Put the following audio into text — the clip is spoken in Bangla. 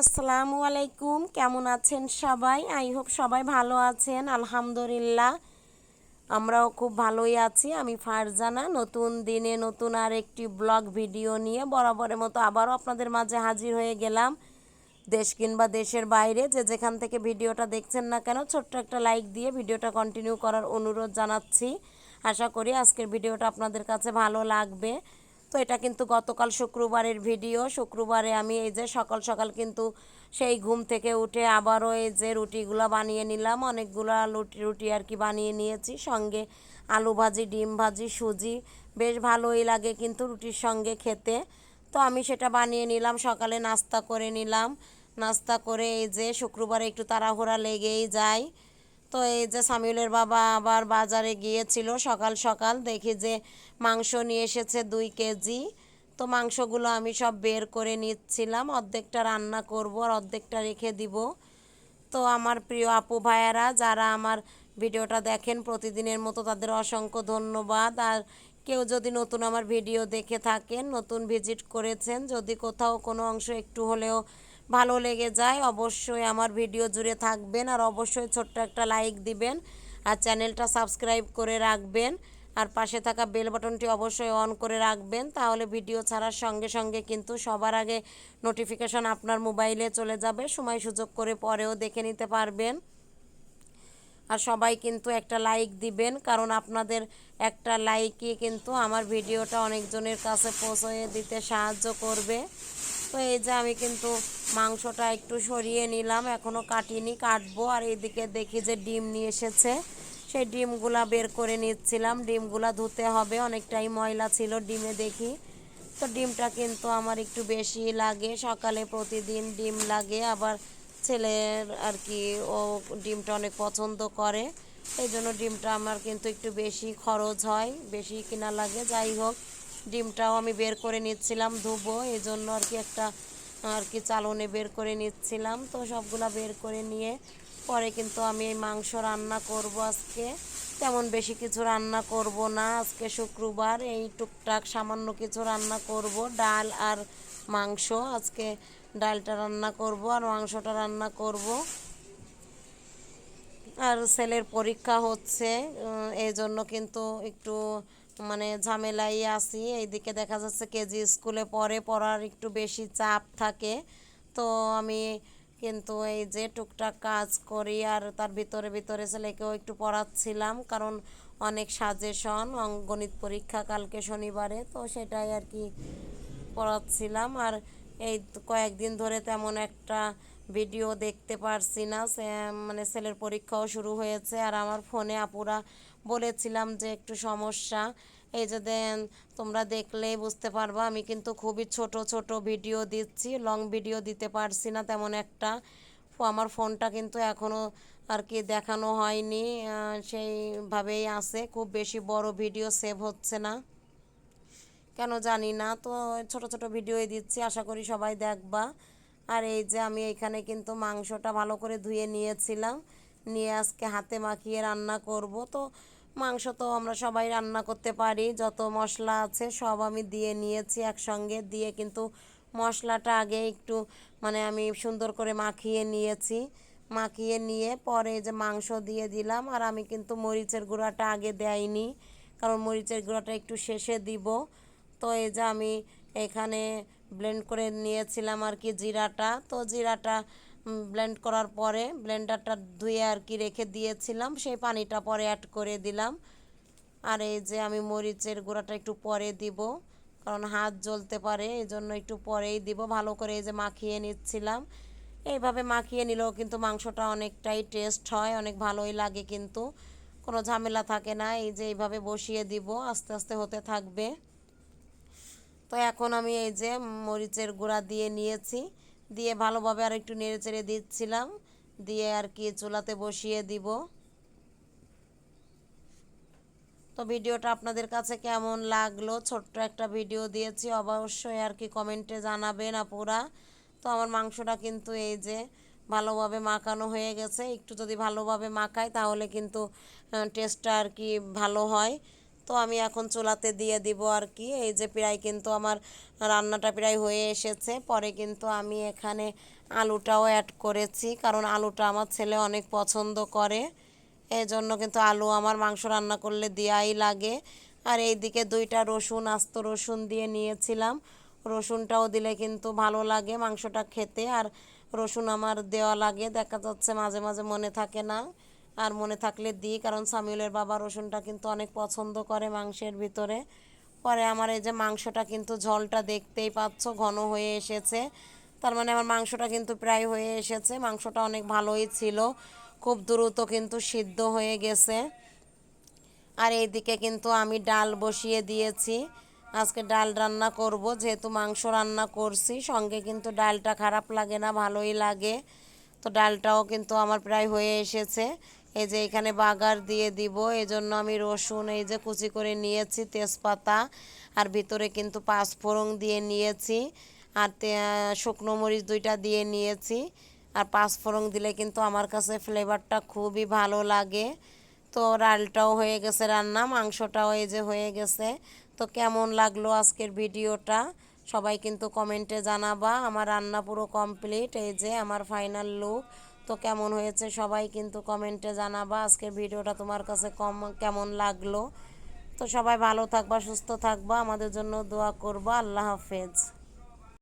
আসসালামু আলাইকুম, কেমন আছেন সবাই? আই হোপ সবাই ভালো আছেন, আলহামদুলিল্লাহ। আমরাও খুব ভালোই আছি, আমি ফারজানা। নতুন দিনে নতুন আর একটি ব্লগ ভিডিও নিয়ে বরাবরের মতো আবারও আপনাদের মাঝে হাজির হয়ে গেলাম। দেশ কিংবা দেশের বাইরে যে যেখান থেকে ভিডিওটা দেখছেন না কেন, ছোট্ট একটা লাইক দিয়ে ভিডিওটা কন্টিনিউ করার অনুরোধ জানাচ্ছি। আশা করি আজকের ভিডিওটা আপনাদের কাছে ভালো লাগবে। তো এটা কিন্তু গতকাল শুক্রবারের ভিডিও। শুক্রবারে আমি এই যে সকাল সকাল কিন্তু সেই ঘুম থেকে উঠে আবারও এই যে রুটিগুলো বানিয়ে নিলাম। অনেকগুলো রুটি রুটি আর কি বানিয়ে নিয়েছি। সঙ্গে আলু ভাজি, ডিম ভাজি, সুজি। বেশ ভালোই লাগে কিন্তু রুটির সঙ্গে খেতে। তো আমি সেটা বানিয়ে নিলাম। সকালে নাস্তা করে নিলাম। নাস্তা করে এই যে শুক্রবারে একটু তাড়াহুড়া লেগেই যায়। তো এই যে সামিউলের বাবা আবার বাজারে গিয়েছিল সকাল সকাল, দেখি যে মাংস নিয়ে এসেছে দুই কেজি। তো মাংসগুলো আমি সব বের করে নিচ্ছিলাম, অর্ধেকটা রান্না করব আর অর্ধেকটা রেখে দিব। তো আমার প্রিয় আপু ভাইয়ারা, যারা আমার ভিডিওটা দেখেন প্রতিদিনের মতো তাদের অসংখ্য ধন্যবাদ। আর কেউ যদি নতুন আমার ভিডিও দেখে থাকেন, নতুন ভিজিট করেছেন, যদি কোথাও কোনো অংশ একটু হলেও ভালো লেগে যায়, অবশ্যই আমার ভিডিও জুড়ে থাকবেন আর অবশ্যই ছোট্ট একটা লাইক দিবেন আর চ্যানেলটা সাবস্ক্রাইব করে রাখবেন আর পাশে থাকা বেল বাটনটি অবশ্যই অন করে রাখবেন, তাহলে ভিডিও ছাড়ার সঙ্গে সঙ্গে কিন্তু সবার আগে নোটিফিকেশন আপনার মোবাইলে চলে যাবে, সময় সুযোগ করে পরেও দেখে নিতে পারবেন। আর সবাই কিন্তু একটা লাইক দিবেন, কারণ আপনাদের একটা লাইকই কিন্তু আমার ভিডিওটা অনেকজনের কাছে পৌঁছে দিতে সাহায্য করবে। তো এই যে আমি কিন্তু মাংসটা একটু সরিয়ে নিলাম। এখনও কাটিনি, কাটবো। আর এইদিকে দেখি যে ডিম নিয়ে এসেছে। সেই ডিমগুলা বের করে নিচ্ছিলাম। ডিমগুলা ধুতে হবে। অনেকটাই ময়লা ছিল ডিমে দেখি। তো ডিমটা কিন্তু আমার একটু বেশি লাগে। সকালে প্রতিদিন ডিম লাগে। আবার ছেলের আর কি, ও ডিমটা অনেক পছন্দ করে। এই জন্য ডিমটা আমার কিন্তু একটু বেশি খরচ হয়, বেশি কিনা লাগে। যাই হোক ডিমটাও আমি বের করে নিচ্ছিলাম ধুবো এই জন্য আর কি একটা, আর কি চালনে বের করে নিচ্ছিলাম। তো সবগুলা বের করে নিয়ে পরে কিন্তু আমি এই মাংস রান্না করব আজকে। তেমন বেশি কিছু রান্না করব না, আজকে শুক্রবার, এই টুকটাক সামান্য কিছু রান্না করব, ডাল আর মাংস। আজকে ডালটা রান্না করব আর মাংসটা রান্না করব। আর ছেলের পরীক্ষা হচ্ছে এই জন্য কিন্তু একটু মানে ঝামেলাই আসি এইদিকে দেখা যাচ্ছে কেজি স্কুলে পড়ে পড়ার একটু বেশি চাপ থাকে। তো আমি কিন্তু এই যে টুকটাক কাজ করি আর তার ভিতরে ভিতরে ছেলেকেও একটু পড়াচ্ছিলাম। কারণ অনেক সাজেশন গণিত পরীক্ষা কালকে শনিবারে, তো সেটাই আর কি পড়াচ্ছিলাম। আর এই কয়েকদিন ধরে তেমন একটা ভিডিও দেখতে পারছি না। মানে ছেলের পরীক্ষাও শুরু হয়েছে। আর আমার ফোনে আপুরা বলেছিলাম যে একটু সমস্যা। এই যে দেন, তোমরা দেখলেই বুঝতে পারবা, আমি কিন্তু খুবই ছোট ছোট ভিডিও দিচ্ছি লং ভিডিও দিতে পারছি না তেমন একটা। আমার ফোনটা কিন্তু এখনও আর কি দেখানো হয়নি সেইভাবেই আছে, খুব বেশি বড় ভিডিও সেভ হচ্ছে না। কেন জানি না, তো ছোট ছোট ভিডিওই দিচ্ছি, আশা করি সবাই দেখবা। আর এই যে আমি এখানে কিন্তু মাংসটা ভালো করে ধুয়ে নিয়েছিলাম। নিয়ে আজকে হাতে মাখিয়ে রান্না করব। তো মাংস তো আমরা সবাই রান্না করতে পারি, যত মশলা আছে সব আমি দিয়ে নিয়েছি একসঙ্গে। দিয়ে কিন্তু মশলাটা আগে একটু মানে আমি সুন্দর করে মাখিয়ে নিয়েছি। মাখিয়ে নিয়ে পরে যে মাংস দিয়ে দিলাম, আর আমি কিন্তু মরিচের গুঁড়াটা আগে দেয়নি, কারণ মরিচের গুঁড়াটা একটু শেষে দিব। তো এই যে আমি এখানে ব্লেন্ড করে নিয়েছিলাম আর কি জিরাটা। তো জিরাটা ব্লেন্ড করার পরে ব্লেন্ডারটা ধুয়ে আর কি রেখে দিয়েছিলাম। সেই পানিটা পরে অ্যাড করে দিলাম। আর এই যে আমি মরিচের গুঁড়াটা একটু পরে দিব, কারণ হাত জ্বলতে পারে এই জন্য একটু পরেই দিব। ভালো করে এই যে মাখিয়ে নিচ্ছিলাম। এইভাবে মাখিয়ে নিলেও কিন্তু মাংসটা অনেকটাই টেস্ট হয়, অনেক ভালোই লাগে কিন্তু। কোনো ঝামেলা থাকে না, এই যে এইভাবে বসিয়ে দিব, আস্তে আস্তে হতে থাকবে। তো এখন আমি এই যে মরিচের গুঁড়া দিয়ে নিয়েছি। দিয়ে ভালোভাবে আর একটু নেড়ে চেড়ে দিচ্ছিলাম। দিয়ে আর কি চুলাতে বসিয়ে দিব। তো ভিডিওটা আপনাদের কাছে কেমন লাগল? ছোট্ট একটা ভিডিও দিয়েছি, অবশ্যই আর কি কমেন্টে জানাবেন আপুরা। তো আমার মাংসটা কিন্তু এই যে ভালোভাবে মাখানো হয়ে গেছে। একটু যদি ভালোভাবে মাখায় তাহলে কিন্তু টেস্টটা আর কি ভালো হয়। তো আমি এখন চুলাতে দিয়ে দিব আর কি এই যে প্রায় কিন্তু আমার রান্নাটা প্রায় হয়ে এসেছে। পরে কিন্তু আমি এখানে আলুটাও অ্যাড করেছি, কারণ আলুটা আমার ছেলে অনেক পছন্দ করে। এই জন্য কিন্তু আলু আমার মাংস রান্না করলে দেওয়াই লাগে। আর এইদিকে দুইটা রসুন, আস্ত রসুন দিয়ে নিয়েছিলাম। রসুনটাও দিলে কিন্তু ভালো লাগে মাংসটা খেতে, আর রসুন আমার দেওয়া লাগে। দেখা যাচ্ছে মাঝে মাঝে মনে থাকে না। আর মনে থাকলে দিই, কারণ সামিউলের বাবা রসুনটা কিন্তু অনেক পছন্দ করে মাংসের ভিতরে। পরে আমার এই যে মাংসটা কিন্তু ঝোলটা দেখতেই পাচ্ছ, ঘন হয়ে এসেছে। তার মানে আমার মাংসটা কিন্তু প্রায় হয়ে এসেছে। মাংসটা অনেক ভালোই ছিল। খুব দ্রুত কিন্তু সিদ্ধ হয়ে গেছে। আর এইদিকে কিন্তু আমি ডাল বসিয়ে দিয়েছি। আজকে ডাল রান্না করব, যেহেতু মাংস রান্না করছি। সঙ্গে কিন্তু ডালটা খারাপ লাগে না, ভালোই লাগে। তো ডালটাও কিন্তু আমার প্রায় হয়ে এসেছে। এই যে এখানে বাগার দিয়ে দিব এই জন্য আমি রসুন এই যে কুচি করে নিয়েছি, তেজপাতা, আর ভিতরে কিন্তু পাঁচফোড়ন দিয়ে নিয়েছি, আর শুকনো মরিচ দুইটা দিয়ে নিয়েছি, আর পাঁচফোড়ন দিলে কিন্তু আমার কাছে ফ্লেভারটা খুবই ভালো লাগে। তো ডালটাও হয়ে গেছে রান্না, মাংসটাও এই যে হয়ে গেছে। তো কেমন লাগল আজকের ভিডিওটা? সবাই কিন্তু কমেন্টে জানাবা। আমার রান্না পুরো কমপ্লিট, এই যে আমার ফাইনাল লুক। তো কেমন হয়েছে সবাই কিন্তু কমেন্টে জানাবা। আজকের ভিডিওটা তোমার কাছে কম, কেমন লাগল? তো সবাই ভালো থাকবা, সুস্থ থাকবা। আমাদের জন্য দোয়া করবা। আল্লাহ হাফেজ।